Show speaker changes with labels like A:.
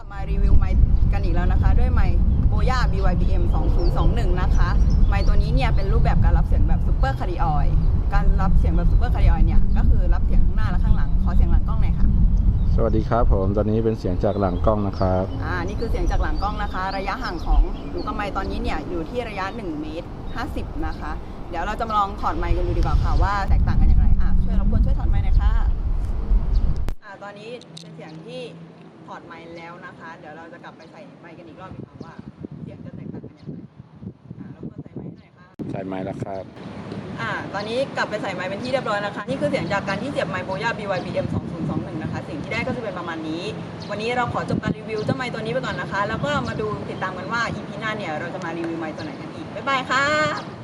A: กลับมารีวิวไมค์กันอีกแล้วนะคะ ด้วยไมค์โบย่า BYBM 2021 นะคะ ไมค์ตัวนี้เนี่ยเป็นรูปแบบการรับเสียงแบบซูเปอร์คาร์ดิออยการรับเสียงแบบซูเปอร์คาร์ดิออยเนี่ยก็คือรับเสียงข้างหน้าและข้างหลัง ขอเสียงหลังกล้องหน่อยค่ะ
B: สวัสดีครับผมตอนนี้เป็นเสียงจากหลังกล้องนะครับ
A: อ่านี่คือเสียงจากหลังกล้องนะคะ ระยะห่างของหนูกับไมค์ตอนนี้เนี่ยอยู่ที่ระยะ1เมตร50 นะคะ เดี๋ยวเราจะมาลองถอดไมค์กันดูดีกว่าค่ะว่าแตกต่างกันอย่างไรอะช่วยรบกวนช่วยถอดไมค์หน่อยค่ะอ่าตอนนี้เป็นเสียงที่ ถอดไมค์แล้วนะคะ เดี๋ยวเราจะกลับไปใส่ไมค์กันอีกรอบหนึงค่ะว่าเสียงจะแตกต่างกันอย่างไรอ่ารบกวนใส่ไมค์หน่อยค่ะ
B: ใส่ไม้แล้วครับ
A: อ่าตอนนี้กลับไปใส่ไมค์เป็นที่เรียบร้อยแล้วค่ะนี่คือเสียงจากการที่เสียบไมค์โบย่า BYBM 2021นะคะสิ่งที่ได้ก็จะเป็นประมาณนี้ วันนี้เราขอจบการรีวิวเจ้าไมค์ตัวนี้ไปก่อนนะคะ แล้วก็มาดูติดตามกันว่า EP หน้าเนี่ยเราจะมารีวิวไมค์ตัวไหนกันอีกบ๊ายบายค่ะ